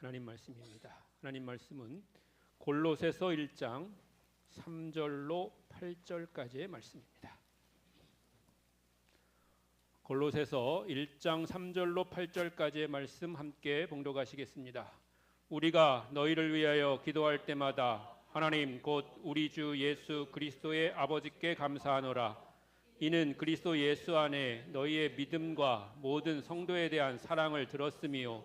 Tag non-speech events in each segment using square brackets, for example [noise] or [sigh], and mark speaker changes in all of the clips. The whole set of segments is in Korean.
Speaker 1: 하나님 말씀입니다. 하나님 말씀은 골로새서 1장 3절로 8절까지의 말씀입니다. 골로새서 1장 3절로 8절까지의 말씀 함께 봉독하시겠습니다. 우리가 너희를 위하여 기도할 때마다 하나님 곧 우리 주 예수 그리스도의 아버지께 감사하노라. 이는 그리스도 예수 안에 너희의 믿음과 모든 성도에 대한 사랑을 들었으며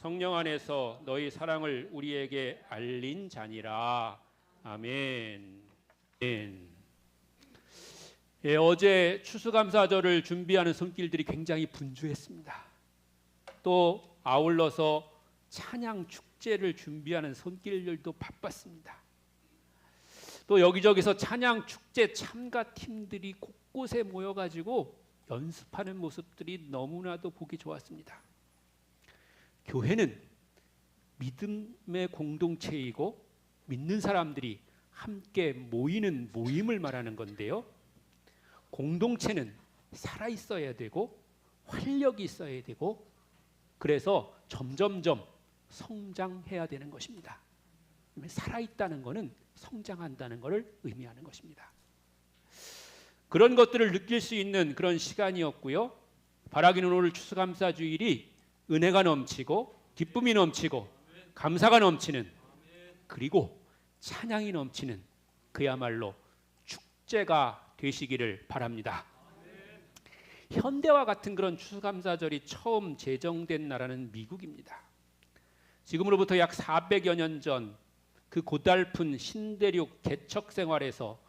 Speaker 1: 성령 안에서 너희 사랑을 우리에게 알린 자니라 아멘. 아멘. 예, 어제 추수감사절을 준비하는 손길들이 굉장히 분주했습니다. 또 아울러서 찬양 축제를 준비하는 손길들도 바빴습니다. 또 여기저기서 찬양 축제 참가 팀들이 곳곳에 모여가지고 연습하는 모습들이 너무나도 보기 좋았습니다. 교회는 믿음의 공동체이고 믿는 사람들이 함께 모이는 모임을 말하는 건데요. 공동체는 살아 있어야 되고 활력이 있어야 되고 그래서 점점점 성장해야 되는 것입니다. 살아 있다는 것은 성장한다는 것을 의미하는 것입니다. 그런 것들을 느낄 수 있는 그런 시간이었고요. 바라기는 오늘 추수감사 주일이 은혜가 넘치고 기쁨이 넘치고 감사가 넘치는 그리고 찬양이 넘치는 그야말로 축제가 되시기를 바랍니다. 현대와 같은 그런 추수감사절이 처음 제정된 나라는 미국입니다. 지금으로부터 약 400여 년 전 그 고달픈 신대륙 개척 생활에서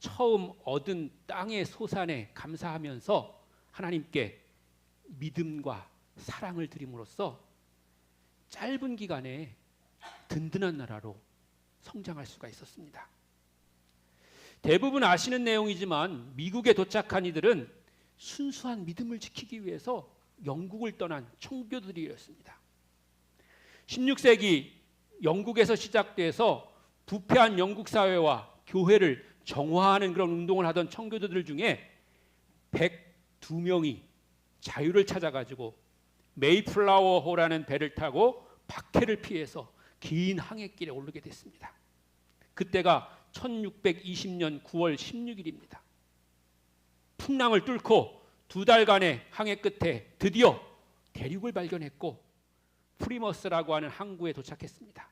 Speaker 1: 처음 얻은 땅의 소산에 감사하면서 하나님께 믿음과 사랑을 드림으로써 짧은 기간에 든든한 나라로 성장할 수가 있었습니다. 대부분 아시는 내용이지만 미국에 도착한 이들은 순수한 믿음을 지키기 위해서 영국을 떠난 청교들이었습니다. 16세기 영국에서 시작돼서 부패한 영국 사회와 교회를 정화하는 그런 운동을 하던 청교도들 중에 102명이 자유를 찾아가지고 메이플라워호라는 배를 타고 박해를 피해서 긴 항해길에 오르게 됐습니다. 그때가 1620년 9월 16일입니다. 풍랑을 뚫고 두 달간의 항해 끝에 드디어 대륙을 발견했고 프리머스라고 하는 항구에 도착했습니다.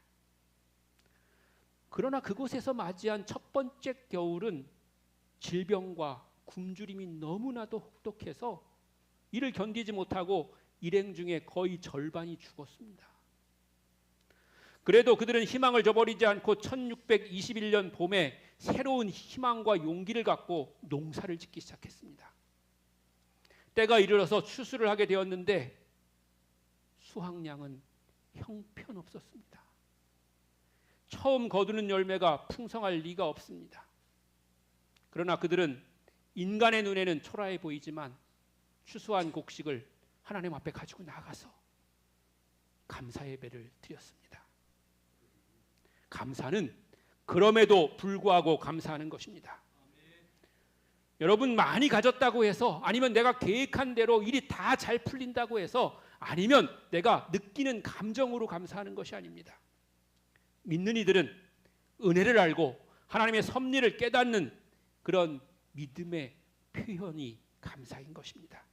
Speaker 1: 그러나 그곳에서 맞이한 첫 번째 겨울은 질병과 굶주림이 너무나도 혹독해서 이를 견디지 못하고 일행 중에 거의 절반이 죽었습니다. 그래도 그들은 희망을 저버리지 않고 1621년 봄에 새로운 희망과 용기를 갖고 농사를 짓기 시작했습니다. 때가 이르러서 추수를 하게 되었는데 수확량은 형편없었습니다. 처음 거두는 열매가 풍성할 리가 없습니다. 그러나 그들은 인간의 눈에는 초라해 보이지만 추수한 곡식을 하나님 앞에 가지고 나가서 감사 예배를 드렸습니다. 감사는 그럼에도 불구하고 감사하는 것입니다. 여러분 많이 가졌다고 해서 아니면 내가 계획한 대로 일이 다 잘 풀린다고 해서 아니면 내가 느끼는 감정으로 감사하는 것이 아닙니다. 믿는 이들은 은혜를 알고 하나님의 섭리를 깨닫는 그런 믿음의 표현이 감사인 것입니다.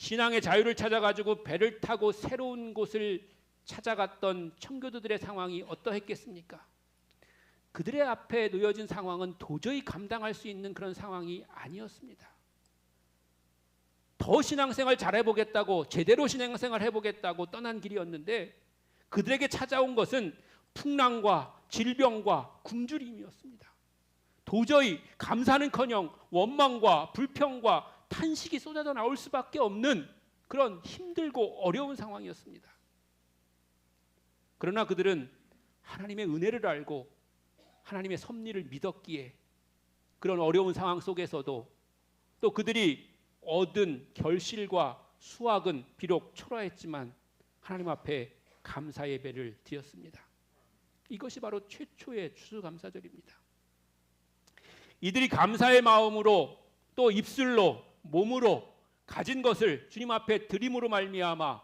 Speaker 1: 신앙의 자유를 찾아가지고 배를 타고 새로운 곳을 찾아갔던 청교도들의 상황이 어떠했겠습니까? 그들의 앞에 놓여진 상황은 도저히 감당할 수 있는 그런 상황이 아니었습니다. 더 신앙생활 잘해보겠다고 제대로 신앙생활 해보겠다고 떠난 길이었는데 그들에게 찾아온 것은 풍랑과 질병과 굶주림이었습니다. 도저히 감사는커녕 원망과 불평과 탄식이 쏟아져 나올 수밖에 없는 그런 힘들고 어려운 상황이었습니다. 그러나 그들은 하나님의 은혜를 알고 하나님의 섭리를 믿었기에 그런 어려운 상황 속에서도 또 그들이 얻은 결실과 수확은 비록 초라했지만 하나님 앞에 감사 예배를 드렸습니다. 이것이 바로 최초의 추수감사절입니다. 이들이 감사의 마음으로 또 입술로 몸으로 가진 것을 주님 앞에 드림으로 말미암아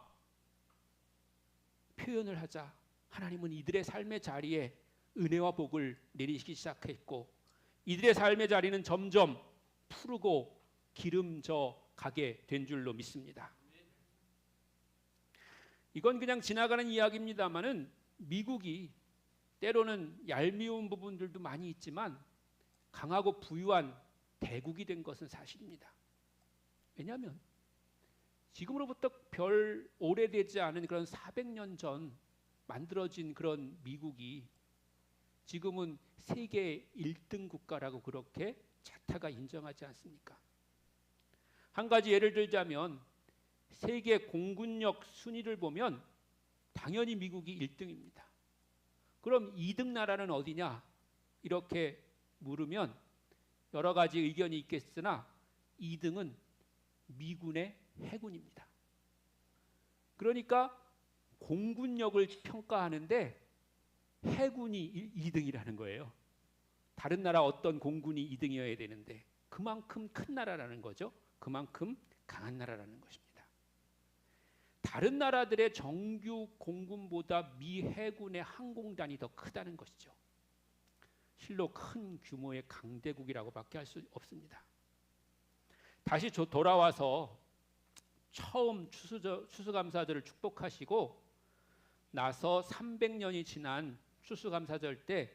Speaker 1: 표현을 하자 하나님은 이들의 삶의 자리에 은혜와 복을 내리시기 시작했고 이들의 삶의 자리는 점점 푸르고 기름져 가게 된 줄로 믿습니다. 이건 그냥 지나가는 이야기입니다만은 미국이 때로는 얄미운 부분들도 많이 있지만 강하고 부유한 대국이 된 것은 사실입니다. 왜냐하면 지금으로부터 별 오래되지 않은 그런 400년 전 만들어진 그런 미국이 지금은 세계 1등 국가라고 그렇게 자타가 인정하지 않습니까? 한 가지 예를 들자면 세계 공군력 순위를 보면 당연히 미국이 1등입니다. 그럼 2등 나라는 어디냐? 이렇게 물으면 여러 가지 의견이 있겠으나 2등은 미군의 해군입니다. 그러니까 공군력을 평가하는데 해군이 2등이라는 거예요. 다른 나라 어떤 공군이 2등이어야 되는데 그만큼 큰 나라라는 거죠. 그만큼 강한 나라라는 것입니다. 다른 나라들의 정규 공군보다 미 해군의 항공단이 더 크다는 것이죠. 실로 큰 규모의 강대국이라고밖에 할 수 없습니다. 다시 돌아와서 처음 추수, 추수감사절을 축복하시고 나서 300년이 지난 추수감사절 때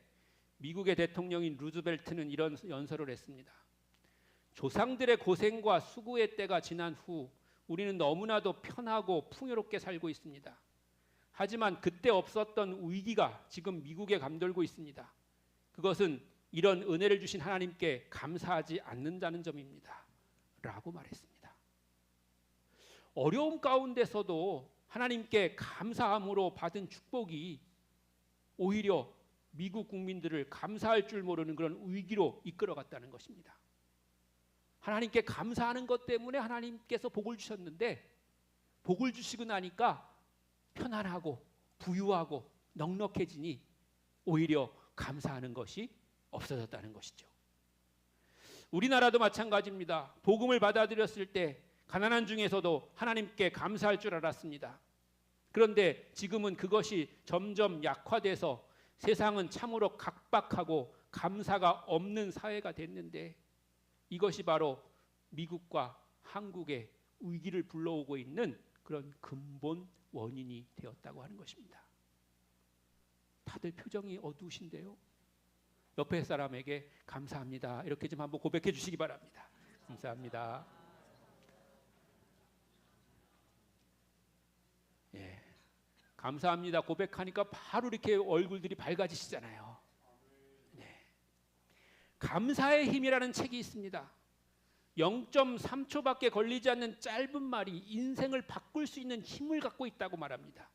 Speaker 1: 미국의 대통령인 루즈벨트는 이런 연설을 했습니다. 조상들의 고생과 수고의 때가 지난 후 우리는 너무나도 편하고 풍요롭게 살고 있습니다. 하지만 그때 없었던 위기가 지금 미국에 감돌고 있습니다. 그것은 이런 은혜를 주신 하나님께 감사하지 않는다는 점입니다. 라고 말했습니다. 어려움 가운데서도 하나님께 감사함으로 받은 축복이 오히려 미국 국민들을 감사할 줄 모르는 그런 위기로 이끌어갔다는 것입니다. 하나님께 감사하는 것 때문에 하나님께서 복을 주셨는데 복을 주시고 나니까 편안하고 부유하고 넉넉해지니 오히려 감사하는 것이 없어졌다는 것이죠. 우리나라도 마찬가지입니다. 복음을 받아들였을 때 가난한 중에서도 하나님께 감사할 줄 알았습니다. 그런데 지금은 그것이 점점 약화돼서 세상은 참으로 각박하고 감사가 없는 사회가 됐는데 이것이 바로 미국과 한국의 위기를 불러오고 있는 그런 근본 원인이 되었다고 하는 것입니다. 다들 표정이 어두우신데요. 옆에 사람에게 감사합니다. 이렇게 좀 한번 고백해 주시기 바랍니다. 감사합니다. 예. 감사합니다. 고백하니까 바로 이렇게 얼굴들이 밝아지시잖아요. 네. 감사의 힘이라는 책이 있습니다. 0.3초밖에 걸리지 않는 짧은 말이 인생을 바꿀 수 있는 힘을 갖고 있다고 말합니다.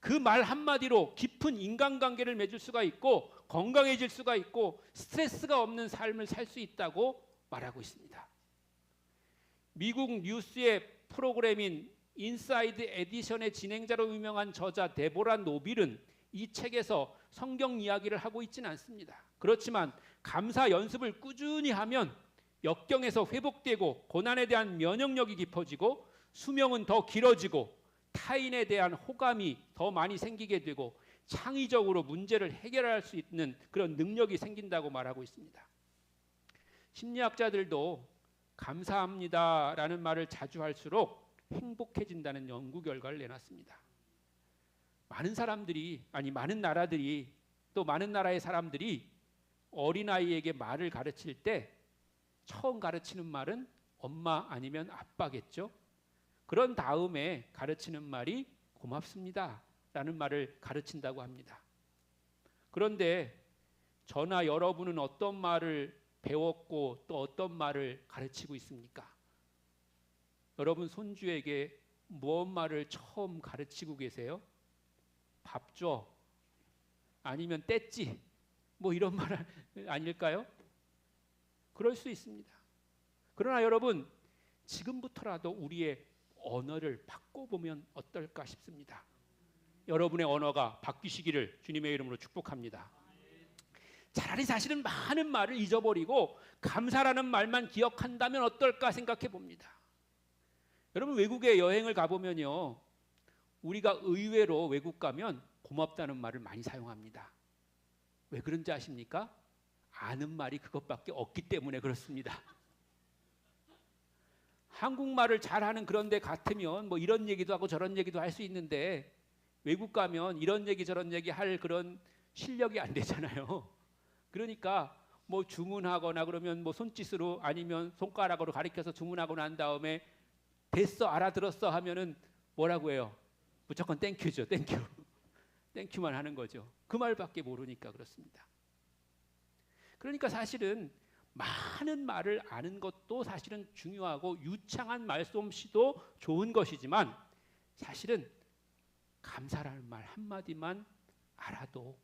Speaker 1: 그 말 한마디로 깊은 인간관계를 맺을 수가 있고 건강해질 수가 있고 스트레스가 없는 삶을 살 수 있다고 말하고 있습니다. 미국 뉴스의 프로그램인 인사이드 에디션의 진행자로 유명한 저자 데보라 노빌은 이 책에서 성경 이야기를 하고 있지는 않습니다. 그렇지만 감사 연습을 꾸준히 하면 역경에서 회복되고 고난에 대한 면역력이 깊어지고 수명은 더 길어지고 타인에 대한 호감이 더 많이 생기게 되고 창의적으로 문제를 해결할 수 있는 그런 능력이 생긴다고 말하고 있습니다. 심리학자들도 감사합니다라는 말을 자주 할수록 행복해진다는 연구 결과를 내놨습니다. 많은 사람들이 아니 많은 나라들이 또 많은 나라의 사람들이 어린아이에게 말을 가르칠 때 처음 가르치는 말은 엄마 아니면 아빠겠죠. 그런 다음에 가르치는 말이 고맙습니다. 라는 말을 가르친다고 합니다. 그런데 저나 여러분은 어떤 말을 배웠고 또 어떤 말을 가르치고 있습니까? 여러분 손주에게 무엇 말을 처음 가르치고 계세요? 밥 줘. 아니면 뗐지. 뭐 이런 말 [laughs] 아닐까요? 그럴 수 있습니다. 그러나 여러분 지금부터라도 우리의 언어를 바꿔보면 어떨까 싶습니다. 여러분의 언어가 바뀌시기를 주님의 이름으로 축복합니다. 차라리 사실은 많은 말을 잊어버리고 감사라는 말만 기억한다면 어떨까 생각해 봅니다. 여러분 외국에 여행을 가보면요. 우리가 의외로 외국 가면 고맙다는 말을 많이 사용합니다. 왜 그런지 아십니까? 아는 말이 그것밖에 없기 때문에 그렇습니다. 한국말을 잘하는 그런 데 같으면 뭐 이런 얘기도 하고 저런 얘기도 할 수 있는데 외국 가면 이런 얘기 저런 얘기 할 그런 실력이 안 되잖아요. [laughs] 그러니까 뭐 주문하거나 그러면 뭐 손짓으로 아니면 손가락으로 가리켜서 주문하고 난 다음에 됐어 알아들었어 하면은 뭐라고 해요? 무조건 땡큐죠. 땡큐. 땡큐만 하는 거죠. 그 말밖에 모르니까 그렇습니다. 그러니까 사실은 많은 말을 아는 것도 사실은 중요하고 유창한 말솜씨도 좋은 것이지만 사실은 감사라는 말 한마디만 알아도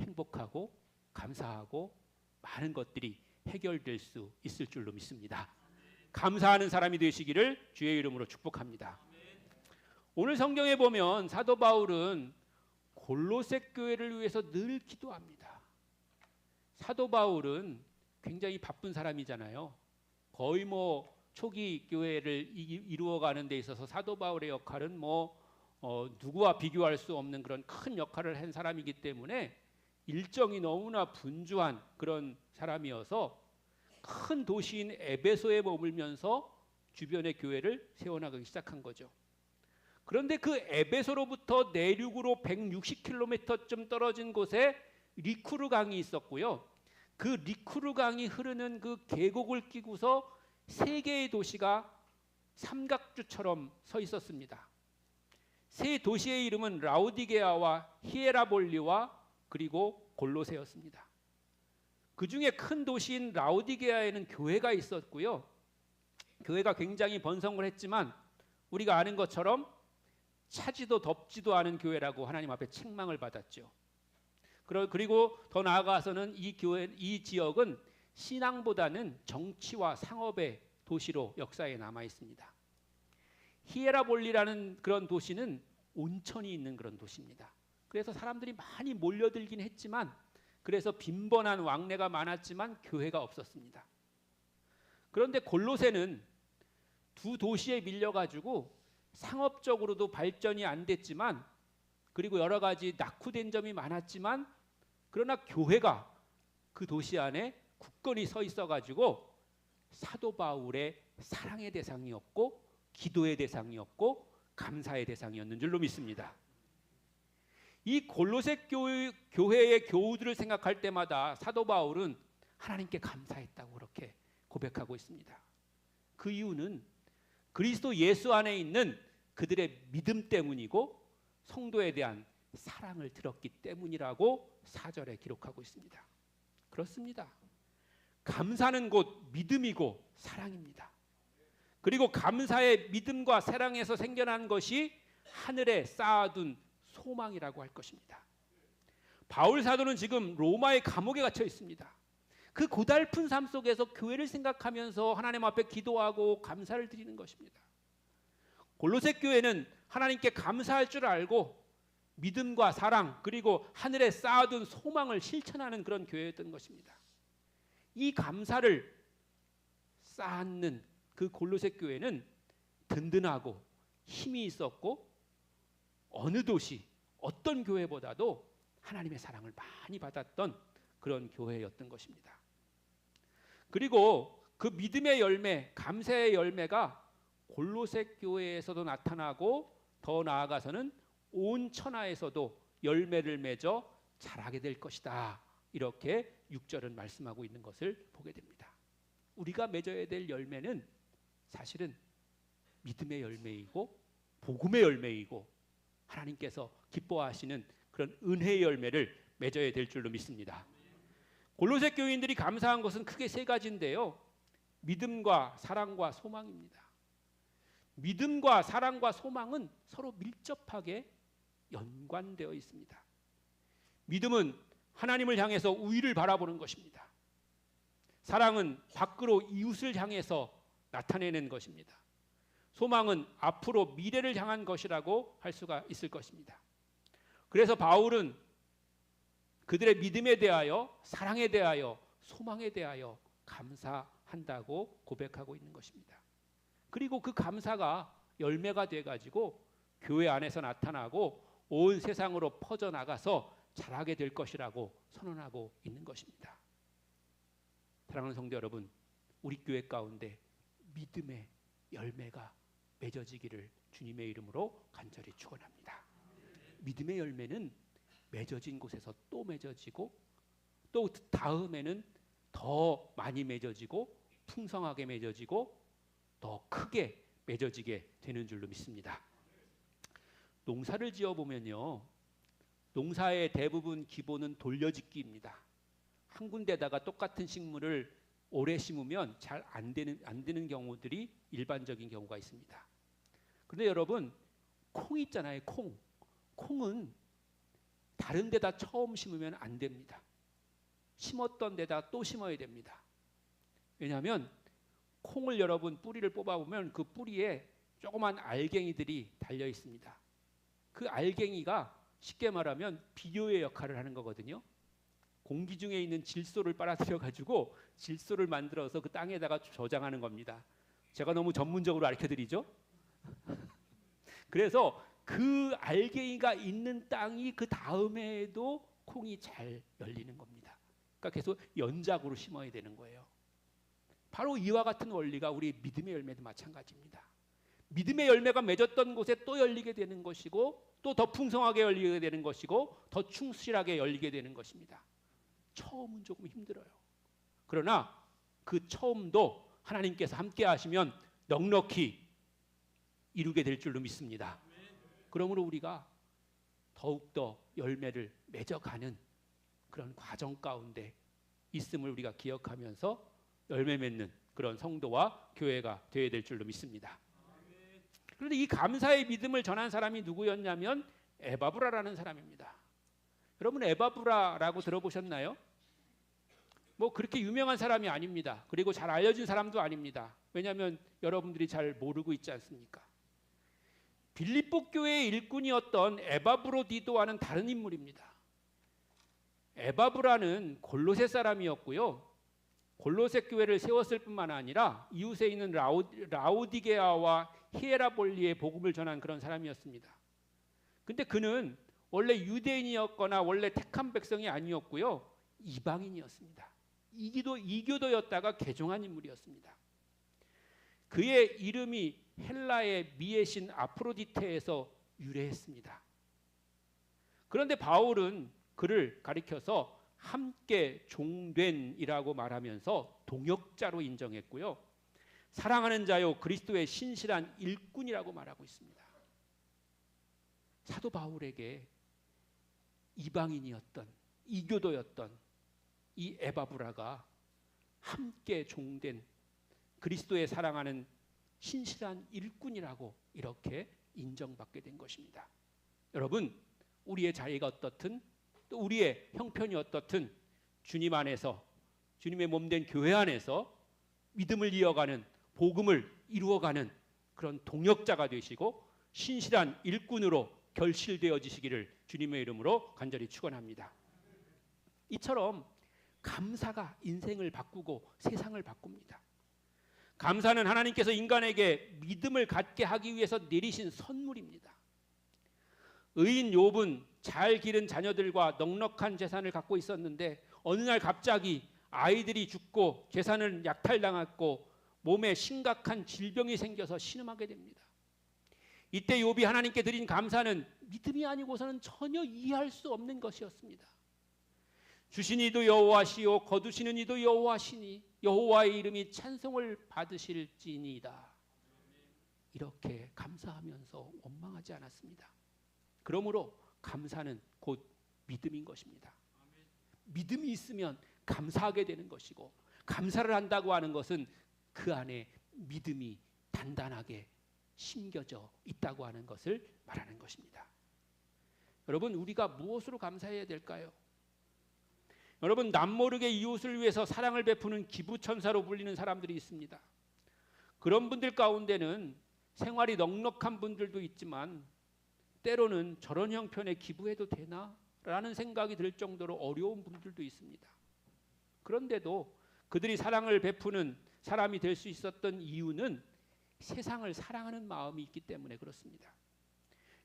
Speaker 1: 행복하고 감사하고 많은 것들이 해결될 수 있을 줄로 믿습니다. 감사하는 사람이 되시기를 주의 이름으로 축복합니다. 오늘 성경에 보면 사도 바울은 골로새 교회를 위해서 늘 기도합니다. 사도 바울은 굉장히 바쁜 사람이잖아요. 거의 뭐 초기 교회를 이루어가는 데 있어서 사도 바울의 역할은 뭐 어, 누구와 비교할 수 없는 그런 큰 역할을 한 사람이기 때문에 일정이 너무나 분주한 그런 사람이어서 큰 도시인 에베소에 머물면서 주변의 교회를 세워나가기 시작한 거죠. 그런데 그 에베소로부터 내륙으로 160km쯤 떨어진 곳에 리쿠르 강이 있었고요. 그 리쿠르 강이 흐르는 그 계곡을 끼고서 세 개의 도시가 삼각주처럼 서 있었습니다. 세 도시의 이름은 라우디게아와 히에라볼리와 그리고 골로세였습니다. 그 중에 큰 도시인 라우디게아에는 교회가 있었고요. 교회가 굉장히 번성을 했지만 우리가 아는 것처럼 차지도 덥지도 않은 교회라고 하나님 앞에 책망을 받았죠. 그리고 더 나아가서는 이 교회 이 지역은 신앙보다는 정치와 상업의 도시로 역사에 남아 있습니다. 히에라볼리라는 그런 도시는 온천이 있는 그런 도시입니다. 그래서 사람들이 많이 몰려들긴 했지만 그래서 빈번한 왕래가 많았지만 교회가 없었습니다. 그런데 골로새는 두 도시에 밀려 가지고 상업적으로도 발전이 안 됐지만 그리고 여러 가지 낙후된 점이 많았지만 그러나 교회가 그 도시 안에 굳건히 서 있어 가지고 사도 바울의 사랑의 대상이었고 기도의 대상이었고 감사의 대상이었는 줄로 믿습니다. 이 골로새 교회, 교회 의 교우들을 생각할 때마다 사도 바울은 하나님께 감사했다고 그렇게 고백하고 있습니다. 그 이유는 그리스도 예수 안에 있는 그들의 믿음 때문이고 성도에 대한 사랑을 들었기 때문이라고 사절에 기록하고 있습니다. 그렇습니다. 감사는 곧 믿음이고 사랑입니다. 그리고 감사의 믿음과 사랑에서 생겨난 것이 하늘에 쌓아둔 소망이라고 할 것입니다. 바울 사도는 지금 로마의 감옥에 갇혀 있습니다. 그 고달픈 삶 속에서 교회를 생각하면서 하나님 앞에 기도하고 감사를 드리는 것입니다. 골로새 교회는 하나님께 감사할 줄 알고 믿음과 사랑 그리고 하늘에 쌓아둔 소망을 실천하는 그런 교회였던 것입니다. 이 감사를 쌓는 그 골로새 교회는 든든하고 힘이 있었고 어느 도시 어떤 교회보다도 하나님의 사랑을 많이 받았던 그런 교회였던 것입니다. 그리고 그 믿음의 열매, 감사의 열매가 골로새 교회에서도 나타나고 더 나아가서는 온 천하에서도 열매를 맺어 자라게 될 것이다. 이렇게 6절은 말씀하고 있는 것을 보게 됩니다. 우리가 맺어야 될 열매는 사실은 믿음의 열매이고 복음의 열매이고 하나님께서 기뻐하시는 그런 은혜의 열매를 맺어야 될 줄로 믿습니다. 골로새 교인들이 감사한 것은 크게 세 가지인데요. 믿음과 사랑과 소망입니다. 믿음과 사랑과 소망은 서로 밀접하게 연관되어 있습니다. 믿음은 하나님을 향해서 우위를 바라보는 것입니다. 사랑은 밖으로 이웃을 향해서 나타내는 것입니다. 소망은 앞으로 미래를 향한 것이라고 할 수가 있을 것입니다. 그래서 바울은 그들의 믿음에 대하여 사랑에 대하여 소망에 대하여 감사한다고 고백하고 있는 것입니다. 그리고 그 감사가 열매가 돼 가지고 교회 안에서 나타나고 온 세상으로 퍼져 나가서 자라게 될 것이라고 선언하고 있는 것입니다. 사랑하는 성도 여러분, 우리 교회 가운데 믿음의 열매가 맺어지기를 주님의 이름으로 간절히 축원합니다. 믿음의 열매는 맺어진 곳에서 또 맺어지고 또 다음에는 더 많이 맺어지고 풍성하게 맺어지고 더 크게 맺어지게 되는 줄로 믿습니다. 농사를 지어 보면요. 농사의 대부분 기본은 돌려짓기입니다. 한 군데다가 똑같은 식물을 오래 심으면 잘 안 되는 안 되는 경우들이 일반적인 경우가 있습니다. 그런데 여러분 콩 있잖아요, 콩. 콩은 다른 데다 처음 심으면 안 됩니다. 심었던 데다 또 심어야 됩니다. 왜냐하면 콩을 여러분 뿌리를 뽑아 보면 그 뿌리에 조그만 알갱이들이 달려 있습니다. 그 알갱이가 쉽게 말하면 비료의 역할을 하는 거거든요. 공기 중에 있는 질소를 빨아들여 가지고 질소를 만들어서 그 땅에다가 저장하는 겁니다. 제가 너무 전문적으로 알려 드리죠. 그래서 그 알갱이가 있는 땅이 그 다음에도 콩이 잘 열리는 겁니다. 그러니까 계속 연작으로 심어야 되는 거예요. 바로 이와 같은 원리가 우리 믿음의 열매도 마찬가지입니다. 믿음의 열매가 맺었던 곳에 또 열리게 되는 것이고 또 더 풍성하게 열리게 되는 것이고 더 충실하게 열리게 되는 것입니다. 처음은 조금 힘들어요. 그러나 그 처음도 하나님께서 함께 하시면 넉넉히 이루게 될 줄로 믿습니다. 그러므로 우리가 더욱더 열매를 맺어가는 그런 과정 가운데 있음을 우리가 기억하면서 열매 맺는 그런 성도와 교회가 되어야 될 줄로 믿습니다. 그런데 이 감사의 믿음을 전한 사람이 누구였냐면 에바브라라는 사람입니다. 여러분 에바브라라고 들어보셨나요? 뭐 그렇게 유명한 사람이 아닙니다. 그리고 잘 알려진 사람도 아닙니다. 왜냐하면 여러분들이 잘 모르고 있지 않습니까? 빌립보 교회의 일꾼이었던 에바브로디도와는 다른 인물입니다. 에바브라는 골로새 사람이었고요. 골로새 교회를 세웠을 뿐만 아니라 이웃에 있는 라우, 라우디게아와 히에라볼리에 복음을 전한 그런 사람이었습니다. 근데 그는 원래 유대인이었거나 원래 택한 백성이 아니었고요. 이방인이었습니다. 이기도 이교도였다가 개종한 인물이었습니다. 그의 이름이 헬라의 미의 신 아프로디테에서 유래했습니다. 그런데 바울은 그를 가리켜서 함께 종된이라고 말하면서 동역자로 인정했고요. 사랑하는 자요 그리스도의 신실한 일꾼이라고 말하고 있습니다. 사도 바울에게 이방인이었던 이교도였던 이 에바브라가 함께 종된 그리스도의 사랑하는 신실한 일꾼이라고 이렇게 인정받게 된 것입니다. 여러분, 우리의 자리가 어떻든 또 우리의 형편이 어떻든 주님 안에서 주님의 몸된 교회 안에서 믿음을 이어가는 복음을 이루어가는 그런 동역자가 되시고 신실한 일꾼으로 결실되어지시기를 주님의 이름으로 간절히 축원합니다. 이처럼 감사가 인생을 바꾸고 세상을 바꿉니다. 감사는 하나님께서 인간에게 믿음을 갖게 하기 위해서 내리신 선물입니다. 의인 욥은 잘 기른 자녀들과 넉넉한 재산을 갖고 있었는데 어느 날 갑자기 아이들이 죽고 재산을 약탈당했고 몸에 심각한 질병이 생겨서 신음하게 됩니다. 이때 욥이 하나님께 드린 감사는 믿음이 아니고서는 전혀 이해할 수 없는 것이었습니다. 주신 이도 여호와시요 거두시는 이도 여호와시니 여호와의 이름이 찬송을 받으실지니이다. 이렇게 감사하면서 원망하지 않았습니다. 그러므로 감사는 곧 믿음인 것입니다. 믿음이 있으면 감사하게 되는 것이고 감사를 한다고 하는 것은 그 안에 믿음이 단단하게 심겨져 있다고 하는 것을 말하는 것입니다. 여러분 우리가 무엇으로 감사해야 될까요? 여러분 남모르게 이웃을 위해서 사랑을 베푸는 기부천사로 불리는 사람들이 있습니다. 그런 분들 가운데는 생활이 넉넉한 분들도 있지만 때로는 저런 형편에 기부해도 되나? 라는 생각이 들 정도로 어려운 분들도 있습니다. 그런데도 그들이 사랑을 베푸는 사람이 될 수 있었던 이유는 세상을 사랑하는 마음이 있기 때문에 그렇습니다.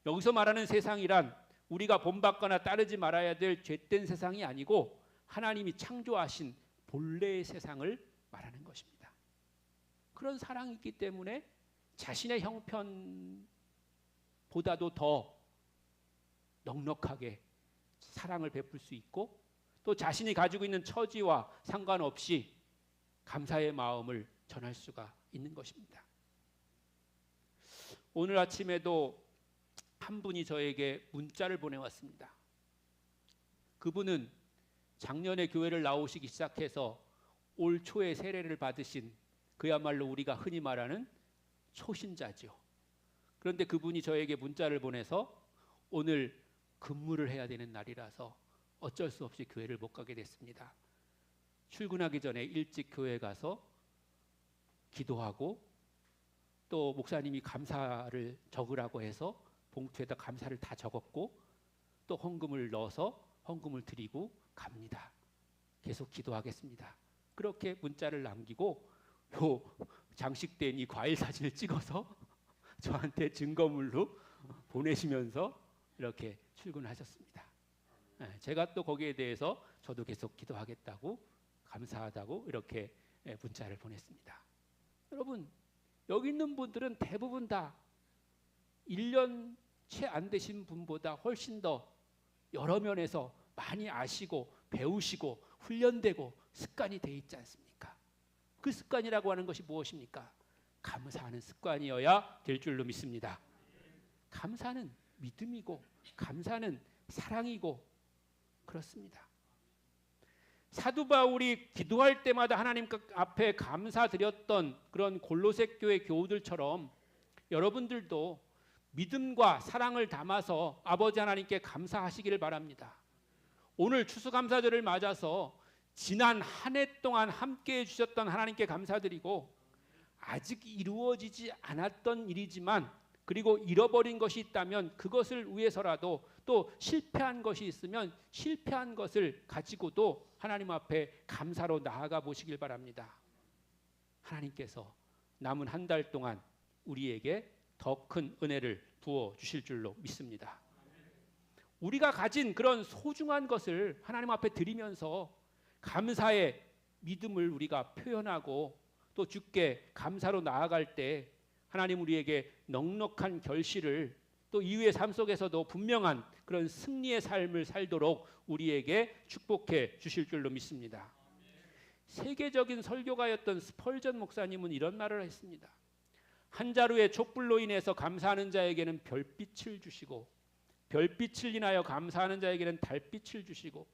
Speaker 1: 여기서 말하는 세상이란 우리가 본받거나 따르지 말아야 될 죄된 세상이 아니고 하나님이 창조하신 본래의 세상을 말하는 것입니다. 그런 사랑이 있기 때문에 자신의 형편보다도 더 넉넉하게 사랑을 베풀 수 있고 또 자신이 가지고 있는 처지와 상관없이 감사의 마음을 전할 수가 있는 것입니다. 오늘 아침에도 한 분이 저에게 문자를 보내왔습니다. 그분은 작년에 교회를 나오시기 시작해서 올 초에 세례를 받으신 그야말로 우리가 흔히 말하는 초신자죠. 그런데 그분이 저에게 문자를 보내서 오늘 근무를 해야 되는 날이라서 어쩔 수 없이 교회를 못 가게 됐습니다. 출근하기 전에 일찍 교회 가서 기도하고 또 목사님이 감사를 적으라고 해서 봉투에다 감사를 다 적었고 또 헌금을 넣어서 헌금을 드리고 갑니다. 계속 기도하겠습니다. 그렇게 문자를 남기고 요 장식된 이 과일 사진을 찍어서 [laughs] 저한테 증거물로 보내시면서 이렇게 출근하셨습니다. 예, 제가 또 거기에 대해서 저도 계속 기도하겠다고 감사하다고 이렇게 예, 문자를 보냈습니다. 여러분 여기 있는 분들은 대부분 다 1년 채 안 되신 분보다 훨씬 더 여러 면에서 많이 아시고 배우시고 훈련되고 습관이 돼 있지 않습니까? 그 습관이라고 하는 것이 무엇입니까? 감사하는 습관이어야 될 줄로 믿습니다. 감사는 믿음이고 감사는 사랑이고 그렇습니다. 사도 바울이 기도할 때마다 하나님 앞에 감사드렸던 그런 골로새 교회 교우들처럼 여러분들도 믿음과 사랑을 담아서 아버지 하나님께 감사하시기를 바랍니다. 오늘 추수감사절을 맞아서 지난 한 해 동안 함께 해주셨던 하나님께 감사드리고 아직 이루어지지 않았던 일이지만 그리고 잃어버린 것이 있다면 그것을 위해서라도 또 실패한 것이 있으면 실패한 것을 가지고도 하나님 앞에 감사로 나아가 보시길 바랍니다. 하나님께서 남은 한 달 동안 우리에게 더 큰 은혜를 부어 주실 줄로 믿습니다. 우리가 가진 그런 소중한 것을 하나님 앞에 드리면서 감사의 믿음을 우리가 표현하고 또 주께 감사로 나아갈 때 하나님 우리에게 넉넉한 결실을 또 이후의 삶 속에서도 분명한 그런 승리의 삶을 살도록 우리에게 축복해 주실 줄로 믿습니다. 세계적인 설교가였던 스펄전 목사님은 이런 말을 했습니다. 한 자루의 촛불로 인해서 감사하는 자에게는 별빛을 주시고 별빛을 인하여 감사하는 자에게는 달빛을 주시고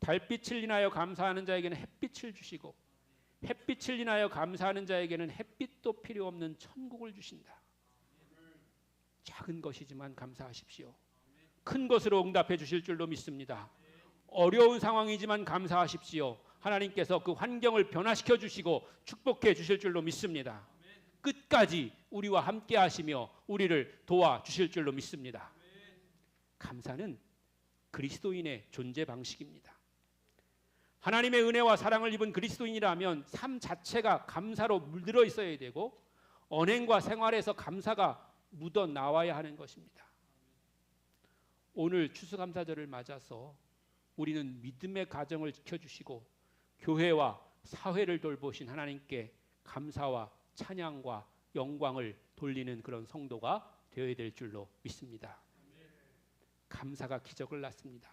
Speaker 1: 달빛을 인하여 감사하는 자에게는 햇빛을 주시고 햇빛을 인하여 감사하는 자에게는 햇빛도 필요 없는 천국을 주신다. 작은 것이지만 감사하십시오. 큰 것으로 응답해 주실 줄로 믿습니다. 어려운 상황이지만 감사하십시오. 하나님께서 그 환경을 변화시켜 주시고 축복해 주실 줄로 믿습니다. 끝까지 우리와 함께 하시며 우리를 도와 주실 줄로 믿습니다. 감사는 그리스도인의 존재 방식입니다. 하나님의 은혜와 사랑을 입은 그리스도인이라면 삶 자체가 감사로 물들어 있어야 되고 언행과 생활에서 감사가 묻어 나와야 하는 것입니다. 오늘 추수감사절을 맞아서 우리는 믿음의 가정을 지켜주시고 교회와 사회를 돌보신 하나님께 감사와 찬양과 영광을 돌리는 그런 성도가 되어야 될 줄로 믿습니다. 감사가 기적을 낳습니다.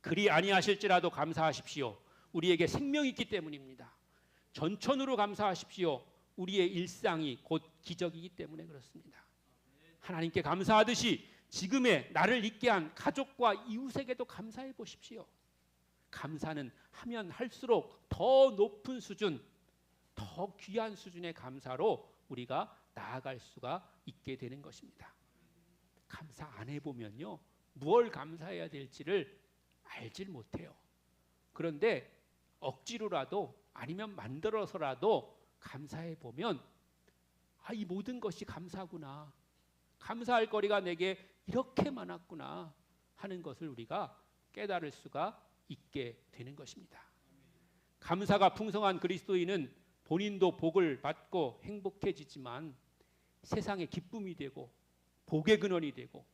Speaker 1: 그리 아니하실지라도 감사하십시오. 우리에게 생명이 있기 때문입니다. 전천으로 감사하십시오. 우리의 일상이 곧 기적이기 때문에 그렇습니다. 하나님께 감사하듯이 지금의 나를 있게 한 가족과 이웃에게도 감사해 보십시오. 감사는 하면 할수록 더 높은 수준, 더 귀한 수준의 감사로 우리가 나아갈 수가 있게 되는 것입니다. 감사 안 해보면요 무얼 감사해야 될지를 알질 못해요. 그런데 억지로라도 아니면 만들어서라도 감사해 보면 아, 이 모든 것이 감사구나. 감사할 거리가 내게 이렇게 많았구나 하는 것을 우리가 깨달을 수가 있게 되는 것입니다. 감사가 풍성한 그리스도인은 본인도 복을 받고 행복해지지만 세상의 기쁨이 되고 복의 근원이 되고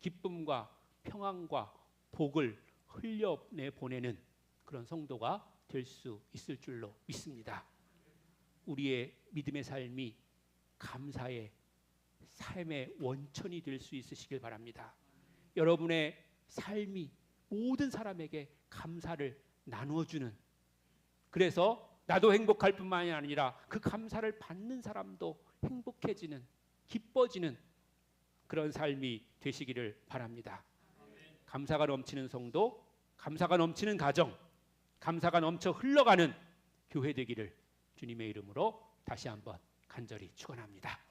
Speaker 1: 기쁨과 평안과 복을 흘려내 보내는 그런 성도가 될 수 있을 줄로 믿습니다. 우리의 믿음의 삶이 감사의 삶의 원천이 될 수 있으시길 바랍니다. 여러분의 삶이 모든 사람에게 감사를 나누어 주는 그래서 나도 행복할 뿐만이 아니라 그 감사를 받는 사람도 행복해지는 기뻐지는 그런 삶이 되시기를 바랍니다. 감사가 넘치는 성도, 감사가 넘치는 가정, 감사가 넘쳐 흘러가는 교회 되기를 주님의 이름으로 다시 한번 간절히 축원합니다.